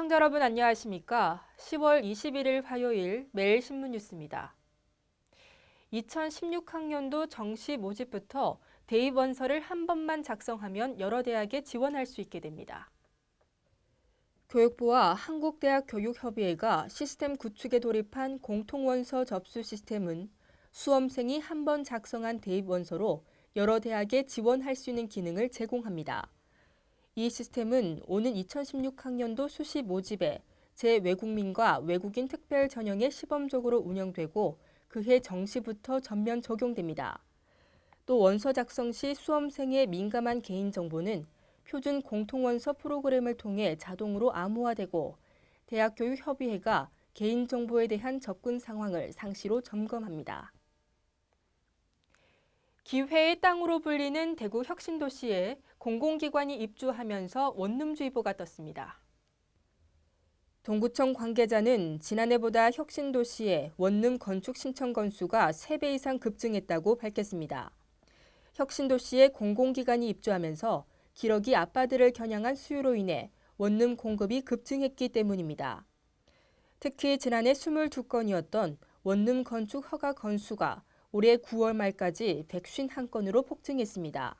시청자 여러분 안녕하십니까? 10월 21일 화요일 매일 신문 뉴스입니다. 2016학년도 정시 모집부터 대입 원서를 한 번만 작성하면 여러 대학에 지원할 수 있게 됩니다. 교육부와 한국대학교육협의회가 시스템 구축에 돌입한 공통원서 접수 시스템은 수험생이 한 번 작성한 대입 원서로 여러 대학에 지원할 수 있는 기능을 제공합니다. 이 시스템은 오는 2016학년도 수시 모집에 재외국민과 외국인 특별 전형에 시범적으로 운영되고 그해 정시부터 전면 적용됩니다. 또 원서 작성 시 수험생의 민감한 개인정보는 표준 공통원서 프로그램을 통해 자동으로 암호화되고 대학교육협의회가 개인정보에 대한 접근 상황을 상시로 점검합니다. 기회의 땅으로 불리는 대구 혁신도시에 공공기관이 입주하면서 원룸주의보가 떴습니다. 동구청 관계자는 지난해보다 혁신도시에 원룸 건축 신청 건수가 3배 이상 급증했다고 밝혔습니다. 혁신도시에 공공기관이 입주하면서 기러기 아파트를 겨냥한 수요로 인해 원룸 공급이 급증했기 때문입니다. 특히 지난해 22건이었던 원룸 건축 허가 건수가 올해 9월 말까지 151건으로 폭증했습니다.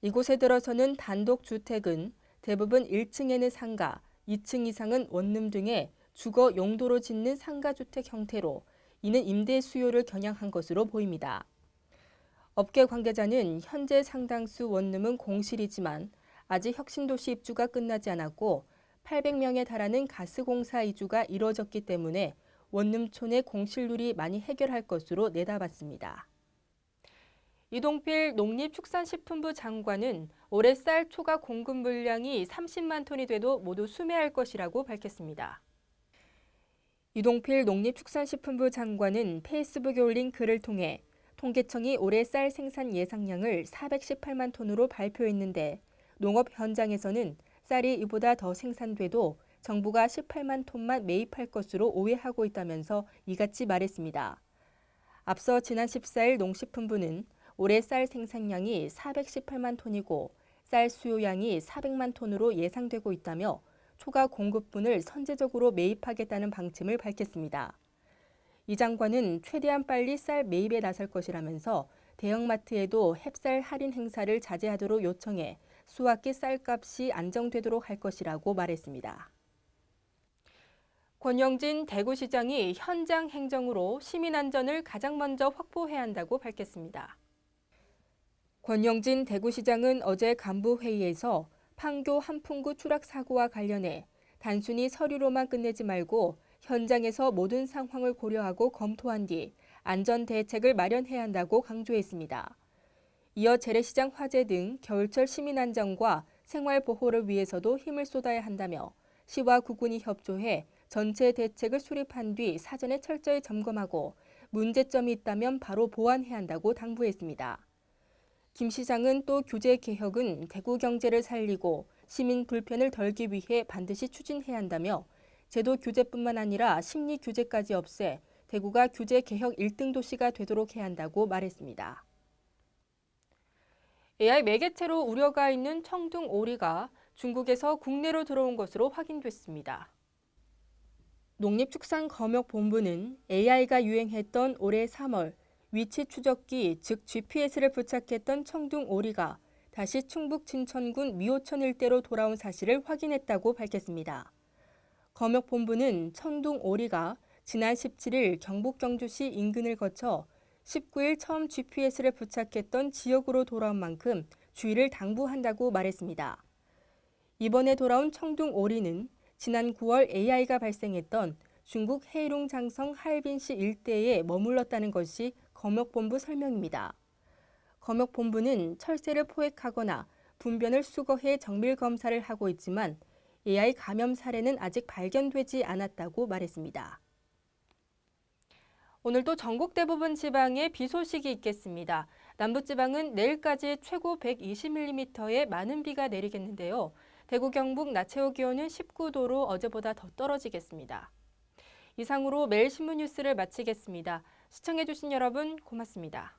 이곳에 들어서는 단독 주택은 대부분 1층에는 상가, 2층 이상은 원룸 등의 주거 용도로 짓는 상가주택 형태로 이는 임대 수요를 겨냥한 것으로 보입니다. 업계 관계자는 현재 상당수 원룸은 공실이지만 아직 혁신도시 입주가 끝나지 않았고 800명에 달하는 가스공사 이주가 이뤄졌기 때문에 원룸촌의 공실률이 많이 해결할 것으로 내다봤습니다. 이동필 농립축산식품부 장관은 올해 쌀 초과 공급 물량이 30만 톤이 돼도 모두 수매할 것이라고 밝혔습니다. 이동필 농립축산식품부 장관은 페이스북에 올린 글을 통해 통계청이 올해 쌀 생산 예상량을 418만 톤으로 발표했는데 농업 현장에서는 쌀이 이보다 더 생산돼도 정부가 18만 톤만 매입할 것으로 오해하고 있다면서 이같이 말했습니다. 앞서 지난 14일 농식품부는 올해 쌀 생산량이 418만 톤이고 쌀 수요량이 400만 톤으로 예상되고 있다며 초과 공급분을 선제적으로 매입하겠다는 방침을 밝혔습니다. 이 장관은 최대한 빨리 쌀 매입에 나설 것이라면서 대형마트에도 햅쌀 할인 행사를 자제하도록 요청해 수확기 쌀값이 안정되도록 할 것이라고 말했습니다. 권영진 대구시장이 현장 행정으로 시민 안전을 가장 먼저 확보해야 한다고 밝혔습니다. 권영진 대구시장은 어제 간부회의에서 판교 한풍구 추락 사고와 관련해 단순히 서류로만 끝내지 말고 현장에서 모든 상황을 고려하고 검토한 뒤 안전 대책을 마련해야 한다고 강조했습니다. 이어 재래시장 화재 등 겨울철 시민 안전과 생활 보호를 위해서도 힘을 쏟아야 한다며 시와 구군이 협조해 전체 대책을 수립한 뒤 사전에 철저히 점검하고 문제점이 있다면 바로 보완해야 한다고 당부했습니다. 김 시장은 또 규제 개혁은 대구 경제를 살리고 시민 불편을 덜기 위해 반드시 추진해야 한다며 제도 규제뿐만 아니라 심리 규제까지 없애 대구가 규제 개혁 1등 도시가 되도록 해야 한다고 말했습니다. AI 매개체로 우려가 있는 청둥 오리가 중국에서 국내로 들어온 것으로 확인됐습니다. 농립축산검역본부는 AI가 유행했던 올해 3월 위치 추적기 즉 GPS를 부착했던 청둥 오리가 다시 충북 진천군 미호천 일대로 돌아온 사실을 확인했다고 밝혔습니다. 검역본부는 천둥 오리가 지난 17일 경북 경주시 인근을 거쳐 19일 처음 GPS를 부착했던 지역으로 돌아온 만큼 주의를 당부한다고 말했습니다. 이번에 돌아온 청둥 오리는 지난 9월 AI가 발생했던 중국 헤이룽 장성 할빈시 일대에 머물렀다는 것이 검역본부 설명입니다. 검역본부는 철새를 포획하거나 분변을 수거해 정밀 검사를 하고 있지만 AI 감염 사례는 아직 발견되지 않았다고 말했습니다. 오늘도 전국 대부분 지방에 비 소식이 있겠습니다. 남부지방은 내일까지 최고 120mm의 많은 비가 내리겠는데요. 대구 경북 낮 최고 기온은 19도로 어제보다 더 떨어지겠습니다. 이상으로 매일 신문 뉴스를 마치겠습니다. 시청해주신 여러분 고맙습니다.